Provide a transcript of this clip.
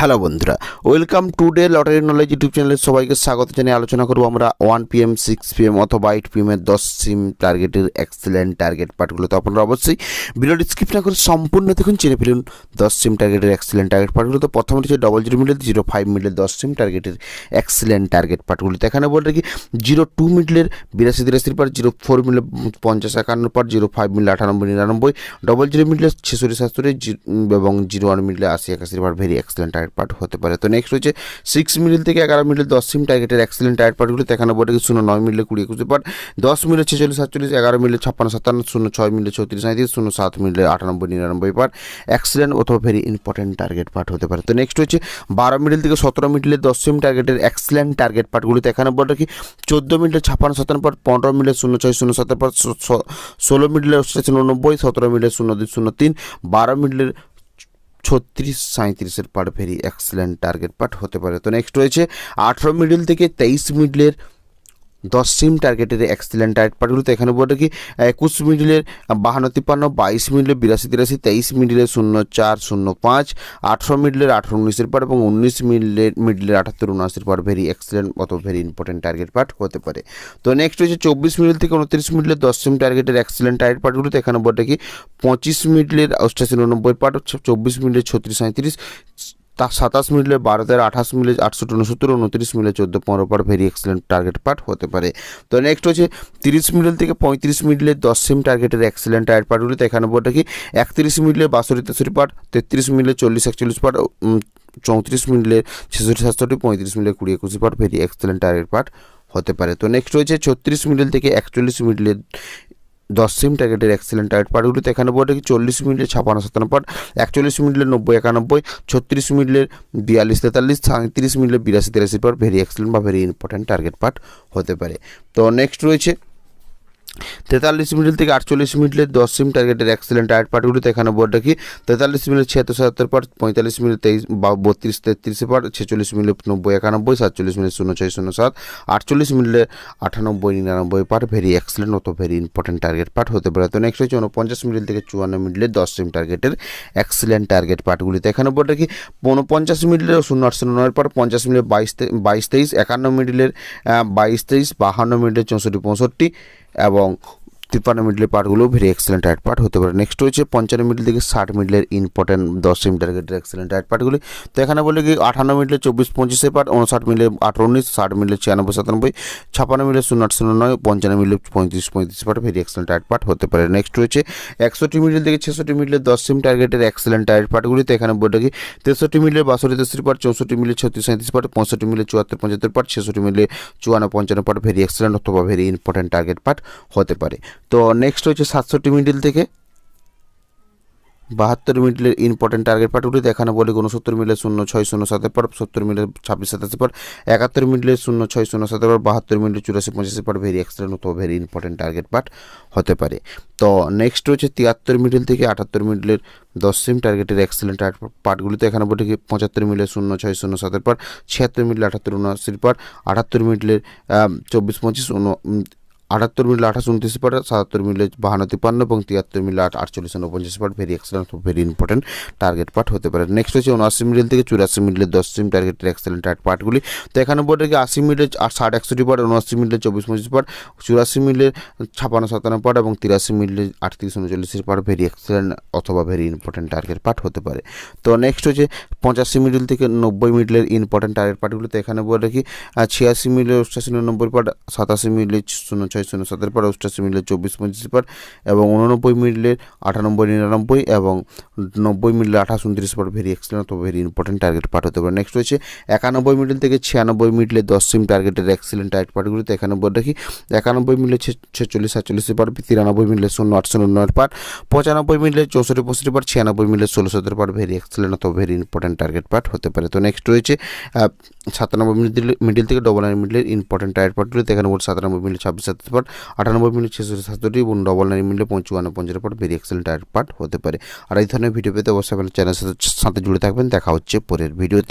Hello বন্ধুরা welcome to day lottery knowledge YouTube চ্যানেলে সবাইকে স্বাগত জানিয়ে আলোচনা করব আমরা one P M six P M অথবা এইট পি এমের দশ সিম টার্গেটের এক্সেলেন্ট টার্গেট পার্টগুলো তো আপনারা অবশ্যই ভিডিওটি স্কিপ না করে সম্পূর্ণ দেখুন চিনে ফেলুন দশ সিম টার্গেটের এক্সেলেন্ট টার্গেট পার্টগুলো তো প্রথমে হচ্ছে ডবল জিরো মিডলের জিরো ফাইভ মিডলের দশ সিম টার্গেটের এক্সেলেন্ট টার্গেট পার্টগুলো তো এখানে বলতে কি জিরো টু মিডলের বিরাশি তিরাশির পর জিরো ফোর মিলে পঞ্চাশ একান্ন পর জিরো ফাইভ মিলে আটানব্বই নিরানব্বই। ডবল জিরো মিডলে ছেষট্টি সাতষট্টি এবং জিরো ওয়ান মিডলে আশি একাশির পর ভেরি এক্সেলেন্ট টার্গেট পার্ট হতে পারে। তো নেক্সট হচ্ছে সিক্স মিডিল থেকে এগারো মিডল দশ সিম টার্গেটের এক্সেলেন্ট টার্গেট পার্টগুলো এখানে বলে কি শূন্য নয় মিডলে কুড়ি একুশে পর দশ মিলে ছেচল্লিশ, সাতচল্লিশ, এগারো মিলে ছাপ্পান্ন, সাতান্ন, শূন্য ছয় মিলে চৌত্রিশ সাঁত্রিশ শূন্য সাত মিলে আটানব্বই, নিরানব্বই পার এক্সেলেন্ট অথবা ভেরি ইম্পর্টেন্ট টার্গেট পার্ট হতে পারে। তো নেক্সট হচ্ছে বারো মিডিল থেকে সতেরো মিডলে দশ সিম টার্গেটের এক্সেলেন্ট টার্গেট পার্টগুলিতে এখানে বলে কি চোদ্দ মিডলে ছাপ্পান্ন, সাতান্ন পর পনেরো মিলে শূন্য ছয়, শূন্য সাতের পর ষো- ষো- ষোলো অষ্টাশি উননব্বই সতেরো মিডলে শূন্য দুই, শূন্য তিন, বারো মিডলের ছত্রিশ সাঁত্রিশের পার ভেরি এক্সেলেন্ট টার্গেট পার্ট হতে পারে। তো নেক্সট রয়েছে আঠেরো মিডল থেকে তেইশ মিডলের দশ সিম টার্গেটের এক্সিলেন্ট টার্গেট পার্টগুলো তো এখানে বলতে কি, একুশ মিডিলের বাহান্ন তিপ্পান্ন, বাইশ মিডিলের বিরাশি তিরাশি, তেইশ মিডিলের শূন্য চার শূন্য পাঁচ, আঠেরো মিডিলের আঠেরো উনিশের পার এবং উনিশ মিডলের মিডলের আটাত্তর উনআশির পার ভেরি এক্সেলেন্ট অত ভেরি ইম্পর্টেন্ট টার্গেট পার্ট হতে পারে। তো নেক্সট হচ্ছে চব্বিশ মিডল থেকে উনত্রিশ মিডলের দশ সিম টার্গেটের এক্সিলেন্ট টার্গেট পার্টগুলো তো এখানে বলতে কি, পঁচিশ মিডলের অষ্টাশি উননব্বই পার্ট চব্বিশ মিডলের ছত্রিশ সাঁত্রিশ তা সাতাশ মিলে বারো তেরো আঠাশ মিলে আটষট্টি, উনসত্তর, উনত্রিশ মিলে চোদ্দ, পনেরো পার ভেরি এক্সেলেন্ট টার্গেট পার্ট হতে পারে। তো নেক্সট হচ্ছে তিরিশ মিডল থেকে পঁয়ত্রিশ মিডলের দশ সেম টার্গেটের এক্সেলেন্ট টার্গেট পার্টগুলিতে এখানে বলতে কি একত্রিশ মিডলে বাষট্টি, তেষট্টি পার্ট, তেত্রিশ মিলে চল্লিশ, একচল্লিশ পার্ট চৌত্রিশ মিডলে ছেষট্টি, সাতষট্টি, পঁয়ত্রিশ মিলে কুড়ি, একুশি part very excellent target part হতে পারে। তো নেক্সট রয়েছে ছত্রিশ মিডল থেকে একচল্লিশ মিডলের দশ সিম টার্গেটের এক্সেলেন্ট টার্গেট পার্টগুলিতে এখানে বলে কি চল্লিশ মিনিটের ছাপান্ন সাতান্ন পার্ট একচল্লিশ মিনিটের নব্বই একানব্বই, ছত্রিশ মিনিটের বিয়াল্লিশ তেতাল্লিশ, সাঁত্রিশ মিনিটের বিরাশি তিরাশি পার্ট ভেরি এক্সেলেন্ট বা ভেরি ইম্পর্ট্যান্ট টার্গেট পার্ট হতে পারে। তো নেক্সট রয়েছে তেতাল্লিশ মিনিট থেকে আটচল্লিশ মিনিটের দশ সিম টার্গেটের এক্সেলেন্ট টায়ার পার্টগুলিতে এখানে বোর্ড রাখি। তেতাল্লিশ মিনিট ছিয়াত্তর সাতাত্তর পার পঁয়তাল্লিশ মিনিট তেইশ বা বত্রিশ তেত্রিশে পার ছেচল্লিশ মিনিট নব্বই একানব্বই, সাতচল্লিশ মিনিট শূন্য ছয় শূন্য সাত, আটচল্লিশ মিনিটে আটানব্বই নিরানব্বই পার ভেরি এক্সেলেন্ট অত ভেরি ইম্পর্টেন্ট টার্গেট পার্ট হতে পারে। তো নেক্সট হচ্ছে উনপঞ্চাশ মিনিট থেকে চুয়ান্ন মিনিটে দশ সিম টার্গেটের এক্সেলেন্ট টার্গেট পার্টগুলিতে এখানে বোর্ড রাখি। পঞ্চাশ মিনিটের শূন্য আট শূন্য নয়ের পর পঞ্চাশ মিনিট বাইশ বাইশ তেইশ, একান্ন মিনিটের বাইশ তেইশ, বাহান্ন মিনিটের চৌষট্টি, পঁয়ষট্টি এবং তিপ্পান্ন মিডলের পার্টগুলো ভেরি এক্সেলেন্ট টায়ার পার্ট হতে পারে। নেক্সট হচ্ছে পঞ্চান্ন মিডল থেকে ষাট মিডলের ইম্পর্টেন্ট দশ সিম টার্গেটের এক্সেলেন্ট টায়ার পার্টগুলি তো এখানে বলে কি, আঠান্ন মিডলে চব্বিশ পঁচিশে পার্ট উনষাট মিলে আঠারো উনিশ, ষাট মিলে ছিয়ানব্বই, সাতানব্বই ছাপান্ন মিলে শূন্য আট, শূন্য নয়, পঞ্চান্ন মিলে পঁয়ত্রিশ পঁয়ত্রিশ part very excellent tier part হতে পারে। নেক্সট হচ্ছে একষট্টি মিডল থেকে ছেষট্টি মিডলের দশ সিম টার্গেটের এক্সেলেন্ট টায়ার পার্টগুলি তো এখানে বলে কি, তেষট্টি মিলে বাষট্টি, তেষট্টি পার্ট চৌষট্টি মিলে ছত্রিশ সাঁত্রিশ পার্ট পঁয়ষট্টি মিলে চুয়াত্তর, পঁচাত্তর পার্ট ছেষট্টি মিলে চুয়ান্ন, পঞ্চান্ন পার্ট ভেরি এক্সেলেন্ট অথবা ভেরি ইম্পর্টেন্ট টার্গেট পার্ট হতে পারে। তো নেক্সট হচ্ছে সাতষট্টি মিডিল থেকে বাহাত্তর মিনিটের ইম্পর্টেন্ট টার্গেট পার্টগুলি দেখানো বলে উনসত্তর মিলে শূন্য ছয় শূন্য সাতের পর, সত্তর মিলে ছাব্বিশ সাতাশি পর, একাত্তর মিনিটে শূন্য ছয় শূন্য সাতের পর, বাহাত্তর মিনিটে চুরাশি পঁচাশি পর ভেরি এক্সেলেন্ট অথবা ভেরি ইম্পর্টেন্ট টার্গেট পার্ট হতে পারে। তো নেক্সট রয়েছে তিয়াত্তর মিডিল থেকে আটাত্তর মিডলের দশ সিম টার্গেটের এক্সেলেন্ট পার্টগুলিতে এখানে বলে কি, পঁচাত্তর মিলে শূন্য ছয় শূন্য সাতের পর, ছিয়াত্তর মিডলে আটাত্তর উনআশির পর, আটাত্তর মিডলের চব্বিশ পঁচিশ আটাত্তর মিলে আঠাশ উনত্রিশ পার সাতাত্তর মিলে বাহান্ন তিপ্পান্ন এবং তিয়াত্তর মিলে আট আটচল্লিশ উনপঞ্চাশ পার very excellent very important target part হতে পারে। নেক্সট হচ্ছে উনআশি মিডল থেকে চুরাশি মিডলে দশ সিম টার্গেটের এক্সেলেন্ট পার্টগুলি তো এখানে বলে কি আশি মিলে ষাট একষট্টি পার উনআশি মিলে চব্বিশ পঁচিশ পার চুরাশি মিলে ছাপান্ন সাতান্ন পার এবং তিরাশি মিলে আটত্রিশ উনচল্লিশের পার ভেরি এক্সেলেন্ট অথবা ভেরি ইম্পর্টেন্ট টার্গেট পার্ট হতে পারে। তো নেক্সট হচ্ছে পঁচাশি মিডল থেকে নব্বই মিডলের ইম্পর্টেন্ট টার্গেট পার্টগুলি তো এখানে বলে রাখি ছিয়াশি মিলে অষ্টাশি নব্বই পার সাতাশি মিলে শূন্য ছয় শূন্য সাতের পর অষ্টাশি মিলে চব্বিশ পঁচিশ পার এবং উননব্বই মিডলের আটানব্বই নিরানব্বই এবং নব্বই মিডলে আঠাশ উনত্রিশ পার ভেরি এক্সেলেন্ট অথবা ভেরি ইম্পর্টেন্ট টার্গেট পার্ট হতে পারে। নেক্সট হচ্ছে একানব্বই মিডল থেকে ছিয়ানব্বই মিডলে দশ সিম টার্গেটের এক্সেলেন্ট টার্গেট পার্টগুলিতে এখানে বলে রাখি একানব্বই মিলে ছেচল্লিশ, সাতচল্লিশ পার, তিরানব্বই মিলে শূন্য আট শূন্য নয় পার, পঁচানব্বই মিলে চৌষট্টি, পঁয়ষট্টি পার, ছিয়ানব্বই মিলে ষোলো, সতেরো পার ভেরি এক্সেলেন্ট অথবা ভেরি ইম্পর্টেন্ট টার্গেট পার্ট হতে পারে। তো নেক্সট রয়েছে সাতানব্বই মিডিল মিডিল থেকে ডবল নাইন মিডিলের ইম্পর্টেন্ট টায়ার পার্টগুলিতে এখানে বলছে সাতানব্বই মিলে ছাব্বিশ সাতাশ পারে আটানব্বই মিনিট ছেষট্টি সাতষট্টি এবং ডবল নাইন মিনিটে পঞ্চান্ন পঞ্চান্ন পার ভেরি এক্সেলেন্ট টায়ার পার্ট হতে পারে। আর এই ধরনের ভিডিও পেতে অবশ্যই আপনার চ্যানেলের সাথে সাথে জুড়ে থাকবেন। দেখা হচ্ছে পরের ভিডিওতে